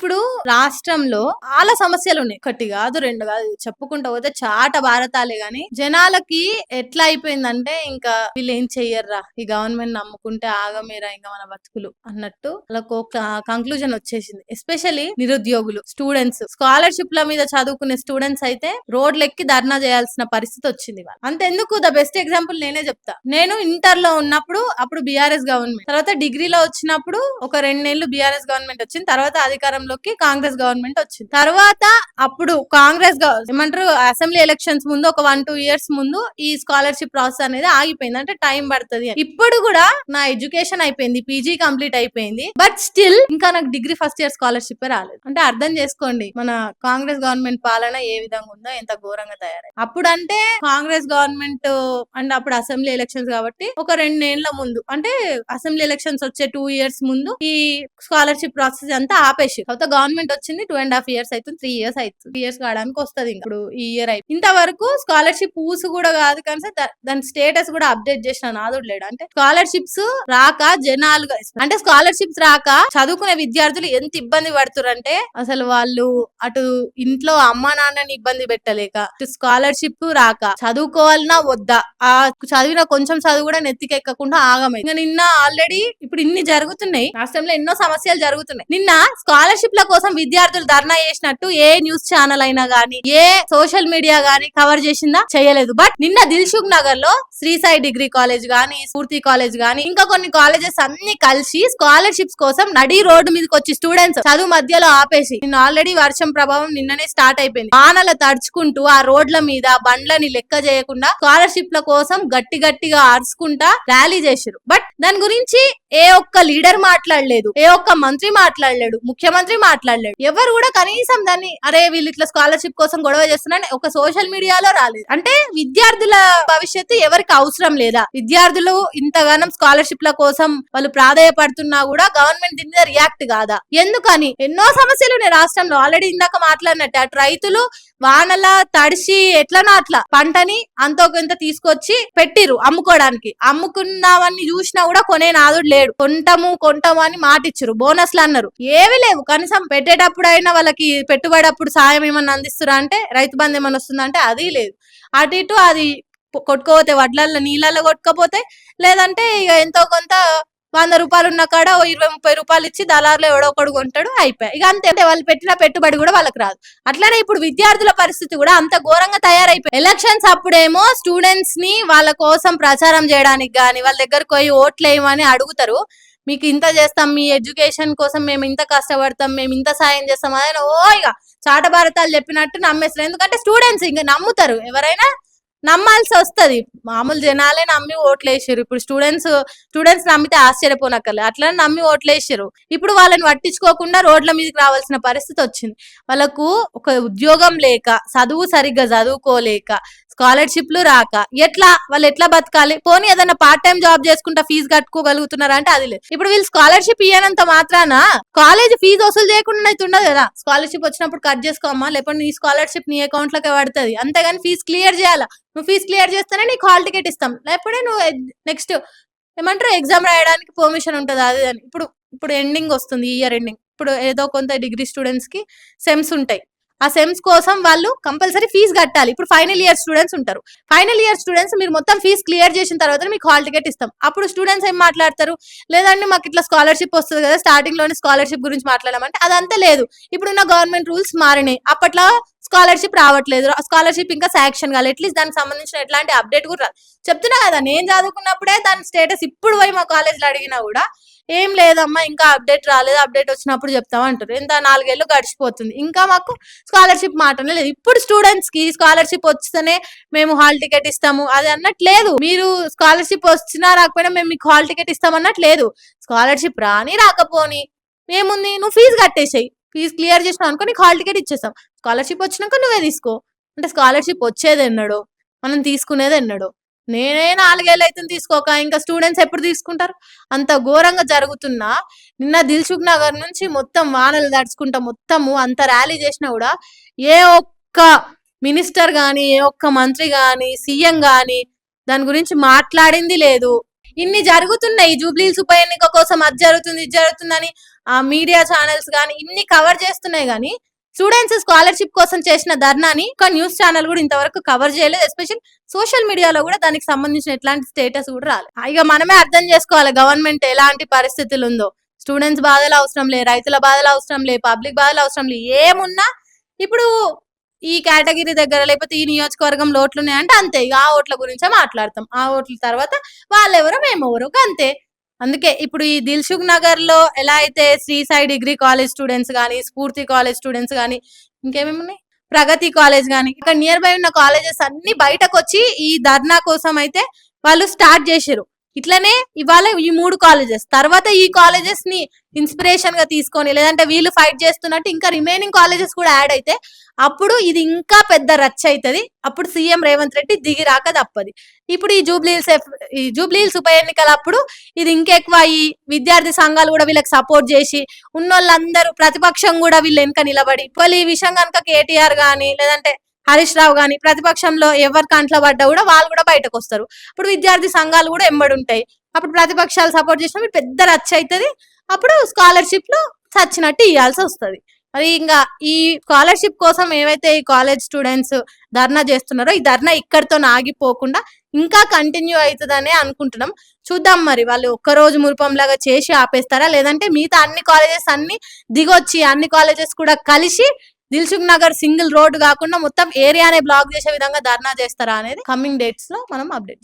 ఇప్పుడు రాష్ట్రంలో చాలా సమస్యలు ఉన్నాయి ఒకటి కాదు రెండు కాదు చెప్పుకుంటూ పోతే చాట భారతాలే గాని జనాలకి ఎట్లా అయిపోయిందంటే ఇంకా వీళ్ళు ఏం చెయ్యర్రా? ఈ గవర్నమెంట్ నమ్ముకుంటే ఆగమేరా ఇంకా మన బతుకులు అన్నట్టు వాళ్ళకు ఒక కంక్లూజన్ వచ్చేసింది. ఎస్పెషల్లీ నిరుద్యోగులు స్టూడెంట్స్ స్కాలర్షిప్ ల మీద చదువుకునే స్టూడెంట్స్ అయితే రోడ్లెక్కి ధర్నా చేయాల్సిన పరిస్థితి వచ్చింది అంతెందుకు? ద బెస్ట్ ఎగ్జాంపుల్ నేనే చెప్తా. నేను ఇంటర్లో ఉన్నప్పుడు అప్పుడు బీఆర్ఎస్ గవర్నమెంట్. తర్వాత డిగ్రీలో వచ్చినప్పుడు ఒక రెండు నెలలు బీఆర్ఎస్ గవర్నమెంట్ వచ్చింది. తర్వాత అధికారంలోకి కాంగ్రెస్ గవర్నమెంట్ వచ్చింది. తర్వాత అప్పుడు కాంగ్రెస్ ఏమంటారు అసెంబ్లీ ఎలక్షన్స్ ముందు ఒక వన్ టూ ఇయర్స్ ముందు ఈ స్కాలర్షిప్ ప్రాసెస్ అనేది ఆగిపోయింది. అంటే టైం పడుతుంది ఇప్పుడు కూడా నా ఎడ్యుకేషన్ అయిపోయింది పీజీ కంప్లీట్ అయిపోయింది. బట్ స్టిల్ ఇంకా నాకు డిగ్రీ ఫస్ట్ ఇయర్ స్కాలర్షిప్ రాలేదు. అంటే అర్థం చేసుకోండి మన కాంగ్రెస్ గవర్నమెంట్ పాలన ఏ విధంగా ఉందో ఎంత ఘోరంగా తయారై అప్పుడు అంటే కాంగ్రెస్ గవర్నమెంట్ అండ్ అప్పుడు అసెంబ్లీ ఎలక్షన్స్ కాబట్టి ఒక రెండేళ్ళ ముందు అంటే అసెంబ్లీ ఎలక్షన్స్ వచ్చే టూ ఇయర్స్ ముందు ఈ స్కాలర్షిప్ ప్రాసెస్ అంతా ఆపేసి కొత్త గవర్నమెంట్ వచ్చింది టూ అండ్ హాఫ్ ఇయర్స్ అవుతుంది త్రీ ఇయర్స్ అవుతుంది త్రీ ఇయర్స్ కావడానికి వస్తుంది ఇప్పుడు ఈ ఇయర్ అయితే ఇంతవరకు స్కాలర్షిప్ పూసు కూడా కాదు కానీ దాని స్టేటస్ కూడా అప్డేట్ చేసిన నాదుడు లేడు. అంటే స్కాలర్షిప్స్ రాక జనాలు అంటే స్కాలర్షిప్స్ రాక చదువుకునే విద్యార్థులు ఎంత ఇబ్బంది పడుతురంటే అసలు వాళ్ళు అటు ఇంట్లో అమ్మా నాన్నని ఇబ్బంది పెట్టలేక స్కాలర్షిప్ రాక చదువుకోవాలన్నా వద్దా. ఆ చదివిన కొంచెం చదువు కూడా నెత్తికెక్కకుండా ఆగమైంది ఇంకా నిన్న ఆల్రెడీ ఇప్పుడు ఇన్ని జరుగుతున్నాయి. రాష్ట్రంలో ఎన్నో సమస్యలు జరుగుతున్నాయి. నిన్న స్కాలర్షిప్ స్కాలర్షిప్ల కోసం విద్యార్థులు ధర్నా చేసినట్టు ఏ న్యూస్ ఛానల్ అయినా గానీ ఏ సోషల్ మీడియా గానీ కవర్ చేసిందా చేయలేదు. బట్ నిన్న దిల్సుఖ్ నగర్లో శ్రీ సాయి డిగ్రీ కాలేజ్ గానీ స్ఫూర్తి కాలేజ్ గానీ ఇంకా కొన్ని కాలేజెస్ అన్ని కలిసి స్కాలర్షిప్స్ కోసం నడి రోడ్డు మీదకి వచ్చి స్టూడెంట్స్ చదువు మధ్యలో ఆపేసి నిన్న ఆల్రెడీ వర్షం ప్రభావం నిన్ననే స్టార్ట్ అయిపోయింది. వానలు తడుచుకుంటూ ఆ రోడ్ల మీద బండ్లని లెక్క చేయకుండా స్కాలర్షిప్ ల కోసం గట్టి గట్టిగా అరుచుకుంటా ర్యాలీ చేశారు బట్ దాని గురించి ఏ ఒక్క లీడర్ మాట్లాడలేదు ఏ ఒక్క మంత్రి మాట్లాడలేడు ముఖ్యమంత్రి మాట్లాడలేడు ఎవరు కూడా కనీసం దాన్ని అరే వీళ్ళు ఇట్లా స్కాలర్షిప్ కోసం గొడవ చేస్తున్నారని ఒక సోషల్ మీడియాలో రాలేదు. అంటే విద్యార్థుల భవిష్యత్తు ఎవరికి అవసరం లేదా? విద్యార్థులు ఇంతగానం స్కాలర్షిప్ ల కోసం వాళ్ళు ప్రాధాయపడుతున్నా కూడా గవర్నమెంట్ దీని మీద రియాక్ట్ కాదా? ఎందుకని? ఎన్నో సమస్యలు ఉన్నాయి రాష్ట్రంలో. ఆల్రెడీ ఇందాక మాట్లాడినట్టు అటు రైతులు వానల తడిసి ఎట్లనో అట్లా పంటని అంతో కొంత తీసుకొచ్చి పెట్టిరు అమ్ముకోవడానికి అమ్ముకున్నామని చూసినా కూడా కొనే నాదుడు లేడు. కొంటము కొంటము అని మాటిచ్చారు. బోనస్లు అన్నారు. ఏవి లేవు. కనీసం పెట్టేటప్పుడు అయినా వాళ్ళకి పెట్టుబడి అప్పుడు సాయం ఏమన్నా అందిస్తురా అంటే రైతు బంధు ఏమన్నా వస్తుందా అంటే అది లేదు. అటు ఇటు అది కొట్టుకోపోతే వడ్లల్లో నీళ్ళల్లో కొట్టుకపోతే లేదంటే ఇక ఎంతో కొంత వంద రూపాయలు ఉన్న కాడ ఓ ఇరవై ముప్పై రూపాయలు ఇచ్చి దళారులో ఎవడో ఒకడు కొంటాడు అయిపోయాయి ఇక అంతే వాళ్ళు పెట్టిన పెట్టుబడి కూడా వాళ్ళకి రాదు. అట్లనే ఇప్పుడు విద్యార్థుల పరిస్థితి కూడా అంత ఘోరంగా తయారైపోయి ఎలక్షన్స్ అప్పుడేమో స్టూడెంట్స్ని వాళ్ళ కోసం ప్రచారం చేయడానికి గాని వాళ్ళ దగ్గరకు పోయి ఓట్లేయమని అడుగుతారు. మీకు ఇంత చేస్తాం మీ ఎడ్యుకేషన్ కోసం మేము ఇంత కష్టపడతాం మేము ఇంత సాయం చేస్తాం అదే ఓ ఇక చాట భారతాలు చెప్పినట్టు నమ్మేస్తారు. ఎందుకంటే స్టూడెంట్స్ ఇంకా నమ్ముతారు. ఎవరైనా నమ్మాల్సి వస్తది మామూలు జనాలే నమ్మి ఓట్లేసారు ఇప్పుడు స్టూడెంట్స్ స్టూడెంట్స్ నమ్మితే ఆశ్చర్యపోనక్కర్లేదు అట్లా నమ్మి ఓట్లేసారు ఇప్పుడు వాళ్ళని పట్టించుకోకుండా రోడ్ల మీదకి రావాల్సిన పరిస్థితి వచ్చింది వాళ్ళకు ఒక ఉద్యోగం లేక చదువు సరిగ్గా చదువుకోలేక స్కాలర్షిప్లు రాక ఎట్లా వాళ్ళు ఎట్లా బతకాలి? పోనీ ఏదైనా పార్ట్ టైం జాబ్ చేసుకుంటా ఫీజు కట్టుకోగలుగుతున్నారా అంటే అది లేదు. ఇప్పుడు వీళ్ళు స్కాలర్షిప్ ఇయ్యనంత మాత్రాన కాలేజ్ ఫీజు వసూలు చేయకుండా అయితే ఉండదు కదా. స్కాలర్షిప్ వచ్చినప్పుడు కట్ చేసుకోమ్మా లేకపోతే నీ స్కాలర్షిప్ నీ అకౌంట్లోకి పడుతుంది. అంతేగాని ఫీజు క్లియర్ చేయాలా? నువ్వు ఫీజు క్లియర్ చేస్తేనే నీకు హాల్ టికెట్ ఇస్తాం. లేకపోతే నువ్వు నెక్స్ట్ ఏమంటారు? ఎగ్జామ్ రాయడానికి పర్మిషన్ ఉంటుంది? అది అని. ఇప్పుడు ఇప్పుడు ఎండింగ్ వస్తుంది ఇయర్ ఎండింగ్ ఇప్పుడు ఏదో కొంత డిగ్రీ స్టూడెంట్స్కి సెమ్స్ ఉంటాయి. ఆ సెమ్స్ కోసం వాళ్ళు కంపల్సరీ ఫీజు కట్టాలి. ఇప్పుడు ఫైనల్ ఇయర్ స్టూడెంట్స్ ఉంటారు. ఫైనల్ ఇయర్ స్టూడెంట్స్ మీరు మొత్తం ఫీజు క్లియర్ చేసిన తర్వాత మీకు హాల్ టికెట్ ఇస్తాం. అప్పుడు స్టూడెంట్స్ ఏం మాట్లాడతారు? లేదండి మాకు ఇట్లా స్కాలర్షిప్ వస్తుంది కదా స్టార్టింగ్లోనే స్కాలర్షిప్ గురించి మాట్లాడమంటే అదంతా లేదు. ఇప్పుడున్న గవర్నమెంట్ రూల్స్ మారినాయి. అప్పట్లో స్కాలర్షిప్ రావట్లేదు. స్కాలర్షిప్ ఇంకా శాంక్షన్ కాలేదు. అట్లీస్ట్ దానికి సంబంధించిన ఎట్లాంటి అప్డేట్ కూడా రాదు. చెప్తున్నా కదా నేను చదువుకున్నప్పుడే దాని స్టేటస్ ఇప్పుడు పోయి మా కాలేజీలో అడిగినా కూడా ఏం లేదమ్మా ఇంకా అప్డేట్ రాలేదు. అప్డేట్ వచ్చినప్పుడు చెప్తాం అంటారు. ఇంత నాలుగేళ్ళు గడిచిపోతుంది. ఇంకా మాకు స్కాలర్షిప్ మాటనే లేదు. ఇప్పుడు స్టూడెంట్స్కి స్కాలర్షిప్ వస్తేనే మేము హాల్ టికెట్ ఇస్తాము. అది అన్నట్టు లేదు. మీరు స్కాలర్షిప్ వచ్చినా రాకపోయినా మేము మీకు హాల్ టికెట్ ఇస్తాం అన్నట్లేదు స్కాలర్షిప్ రాని రాకపోని ఏముంది? నువ్వు ఫీజు కట్టేసేయి. ఫీజు క్లియర్ చేసినావు అనుకో నీకు హాల్ టికెట్ ఇచ్చేస్తాం. స్కాలర్షిప్ వచ్చినాక నువ్వే తీసుకో. అంటే స్కాలర్షిప్ వచ్చేది ఎన్నడో? మనం తీసుకునేది ఎన్నడో? నేనే నాలుగేళ్ళు అయితే తీసుకోక. ఇంకా స్టూడెంట్స్ ఎప్పుడు తీసుకుంటారు? అంత ఘోరంగా జరుగుతున్నా నిన్న దిల్సుఖ్ నగర్ నుంచి మొత్తం వానలు తడుచుకుంటా మొత్తము అంత ర్యాలీ చేసినా కూడా ఏ ఒక్క మినిస్టర్ కానీ ఏ ఒక్క మంత్రి కానీ సీఎం కానీ దాని గురించి మాట్లాడింది లేదు. ఇన్ని జరుగుతున్నాయి జూబ్లీ ఉప ఎన్నిక కోసం అది జరుగుతుంది ఇది జరుగుతుందని ఆ మీడియా ఛానల్స్ కానీ ఇన్ని కవర్ చేస్తున్నాయి కానీ స్టూడెంట్స్ స్కాలర్షిప్ కోసం చేసిన ధర్నాని ఒక న్యూస్ ఛానల్ కూడా ఇంతవరకు కవర్ చేయలేదు. ఎస్పెషల్ సోషల్ మీడియాలో కూడా దానికి సంబంధించిన ఎట్లాంటి స్టేటస్ కూడా రాలేదు. ఇక మనమే అర్థం చేసుకోవాలి గవర్నమెంట్ ఎలాంటి పరిస్థితులు ఉందో. స్టూడెంట్స్ బాధలు అవసరం లే రైతుల బాధలు అవసరం లే పబ్లిక్ బాధలు అవసరం లే ఏమున్నా ఇప్పుడు ఈ కేటగిరీ దగ్గర లేకపోతే ఈ నియోజకవర్గంలో ఓట్లు ఉన్నాయంటే అంతే. ఆ ఓట్ల గురించే మాట్లాడతాం. ఆ ఓట్ల తర్వాత వాళ్ళెవరో మేమెవరో అంతే. అందుకే ఇప్పుడు ఈ దిల్సుఖ్ నగర్లో ఎలా అయితే Sri Sai degree college students కానీ స్ఫూర్తి కాలేజ్ స్టూడెంట్స్ కానీ ఇంకేమేమి ఉన్నాయి ప్రగతి కాలేజ్ కానీ ఇక్కడ నియర్ బై ఉన్న కాలేజెస్ అన్ని బయటకు వచ్చి ఈ ధర్నా కోసం అయితే వాళ్ళు స్టార్ట్ చేశారు ఇట్లనే ఇవాళ ఈ మూడు కాలేజెస్ తర్వాత ఈ కాలేజెస్ని ఇన్స్పిరేషన్గా తీసుకొని లేదంటే వీళ్ళు ఫైట్ చేస్తున్నట్టు ఇంకా రిమైనింగ్ కాలేజెస్ కూడా యాడ్ అయితే అప్పుడు ఇది ఇంకా పెద్ద రచ్చ అవుతుంది అప్పుడు సీఎం రేవంత్ రెడ్డి దిగి రాక తప్పది. ఇప్పుడు ఈ జూబ్లీహిల్స్ ఈ జూబ్లీహిల్స్ ఉప ఎన్నికల అప్పుడు ఇది ఇంకెక్కువ ఈ విద్యార్థి సంఘాలు కూడా వీళ్ళకి సపోర్ట్ చేసి ఉన్నోళ్ళందరూ ప్రతిపక్షం కూడా వీళ్ళు వెనుక నిలబడి వాళ్ళు ఈ విషయం కనుక కేటీఆర్ గాని లేదంటే హరీష్ రావు గాని ప్రతిపక్షంలో ఎవరి కంట్లో పడ్డా కూడా వాళ్ళు కూడా బయటకు వస్తారు. అప్పుడు విద్యార్థి సంఘాలు కూడా ఎంబడి ఉంటాయి. అప్పుడు ప్రతిపక్షాలు సపోర్ట్ చేసినప్పుడు పెద్ద రచ్చ అవుతుంది అప్పుడు స్కాలర్షిప్లో చచ్చినట్టు ఇవ్వాల్సి వస్తది. మరి ఇంకా ఈ స్కాలర్షిప్ కోసం ఏవైతే ఈ కాలేజ్ స్టూడెంట్స్ ధర్నా చేస్తున్నారో ఈ ధర్నా ఇక్కడితో ఆగిపోకుండా ఇంకా కంటిన్యూ అవుతుందనే అనుకుంటున్నాం. చూద్దాం మరి వాళ్ళు ఒక్క రోజు మురుపంలాగా చేసి ఆపేస్తారా? లేదంటే మిగతా అన్ని కాలేజెస్ అన్ని దిగొచ్చి అన్ని కాలేజెస్ కూడా కలిసి దిల్సుఖ్ నగర్ సింగిల్ రోడ్ కాకుండా మొత్తం ఏరియానే బ్లాక్ చేసే విధంగా ధర్నా చేస్తారా అనేది కమింగ్ డేట్స్లో మనం అప్డేట్